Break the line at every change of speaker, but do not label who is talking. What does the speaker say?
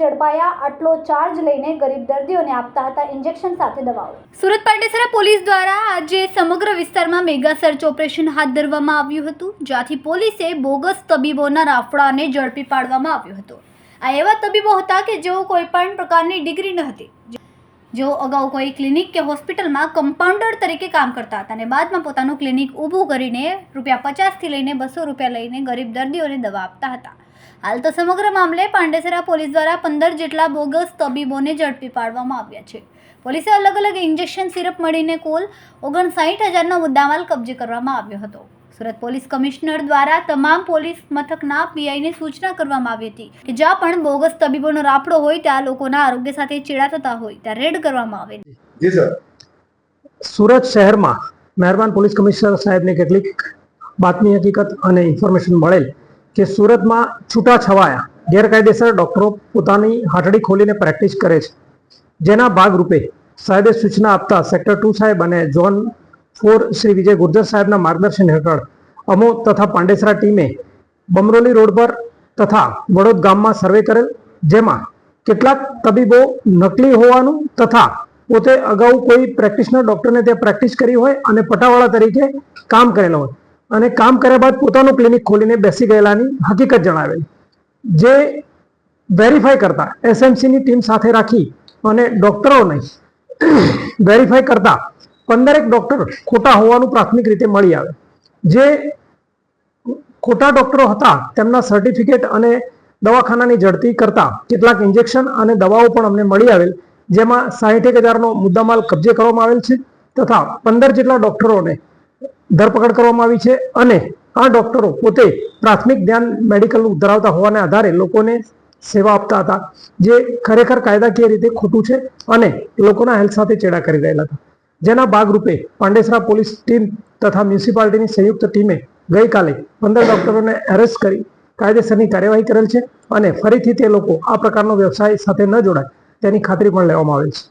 ઝડપાયા આટલો ચાર્જ લઈને ગરીબ દર્દીઓને આપતા હતા ઇન્જેક્શન સાથે દવાઓ.
સુરત પાંડેસરા પોલીસ દ્વારા આજે સમગ્ર વિસ્તારમાં મેગા સર્ચ ઓપરેશન હાથ ધરવામાં આવ્યું હતું, જ્યાંથી પોલીસે બોગસ તબીબોના રાફડાને ઝડપી પાડવામાં આવ્યો હતો. આ એવા તબીબો હતા કે જેઓ કોઈ પણ પ્રકારની ડિગ્રી ન હતી. જેઓ અગાઉ કોઈ ક્લિનિક કે હોસ્પિટલમાં કમ્પાઉન્ડર તરીકે કામ કરતા હતા અને બાદમાં પોતાનું ક્લિનિક ઊભું કરીને રૂપિયા પચાસથી લઈને બસો રૂપિયા લઈને ગરીબ દર્દીઓને દવા આપતા હતા. હાલ તો સમગ્ર મામલે પાંડેસરા પોલીસ દ્વારા પંદર જેટલા બોગસ તબીબોને ઝડપી પાડવામાં આવ્યા છે. પોલીસે અલગ અલગ ઇન્જેક્શન સિરપ મળીને કુલ ઓગણસાઠ હજારનો મુદ્દામાલ કબજે કરવામાં આવ્યો હતો. સુરત પોલીસ કમિશનર દ્વારા તમામ પોલીસ મથકના પીઆઈને સૂચના કરવામાં આવી હતી કે જ્યાં પણ બોગસ તબીબોનો રાપડો હોય ત્યાં લોકોના આરોગ્ય સાથે ચેડા થતા હોય ત્યાં રેડ કરવામાં આવે
જી
સુરત શહેરમાં મહેરબાન પોલીસ કમિશનર સાહેબને કેટલીક બાતમી હકીકત અને ઇન્ફોર્મેશન મળેલ કે સુરતમાં છૂટાછવાયા ગેરકાયદેસર ડોક્ટરો પોતાની હાટડી ખોલીને પ્રેક્ટિસ કરે છે. જેના ભાગરૂપે સાહેબે સૂચના આપતા સેક્ટર ટુ સાહેબ અને ઝોન ફોર શ્રી વિજય ગુર્જર સાહેબના માર્ગદર્શન હેઠળ અમો તથા પાંડેસરા ટીમે બમરોલી રોડ પર તથા વડોદ ગામમાં સર્વે કરેલ, જેમાં કેટલાક તબીબો નકલી હોવાનું તથા પોતે અગાઉ કોઈ પ્રેક્ટિશનર ડોક્ટરને ત્યાં પ્રેક્ટિસ કરી હોય અને પટાવાળા તરીકે કામ કરેલો હોય. અને કામ કર્યા બાદ પોતાનું ક્લિનિક ખોલીને બેસી ગયેલાની હકીકત જણાવેલી જે વેરીફાઈ કરતા એસએમસીની ટીમ સાથે રાખી અને ડોક્ટરોને વેરીફાઈ કરતા પંદરેક ડોક્ટર ખોટા હોવાનું પ્રાથમિક રીતે મળી આવે. જે ખોટા ડોક્ટરો હતા, તેમના સર્ટિફિકેટ અને દવાખાનાની ઝડપી કરતા કેટલાક ઇન્જેક્શન અને દવાઓ પણ અમને મળી આવેલ, જેમાં સાહીઠેક હજારનો મુદ્દામાલ કબજે કરવામાં આવેલ છે, તથા પંદર જેટલા ડોક્ટરોને ધરપકડ કરવામાં આવી છે અને આ ડોક્ટરો પોતે પ્રાથમિક ધ્યાન મેડિકલ ધરાવતા હોવાને આધારે લોકોને સેવા આપતા હતા, જે ખરેખર કાયદાકીય રીતે ખોટું છે અને લોકોના હેલ્થ સાથે ચેડા કરી રહેલા હતા. જેના ભાગરૂપે પાંડેસરા પોલીસ ટીમ તથા મ્યુનિસિપાલિટીની સંયુક્ત ટીમે ગઈકાલે પંદર ડોક્ટરોને એરેસ્ટ કરી કાયદેસરની કાર્યવાહી કરેલ છે અને ફરીથી તે લોકો આ પ્રકારનો વ્યવસાય સાથે ન જોડાય તેની ખાતરી પણ લેવામાં આવેલ છે.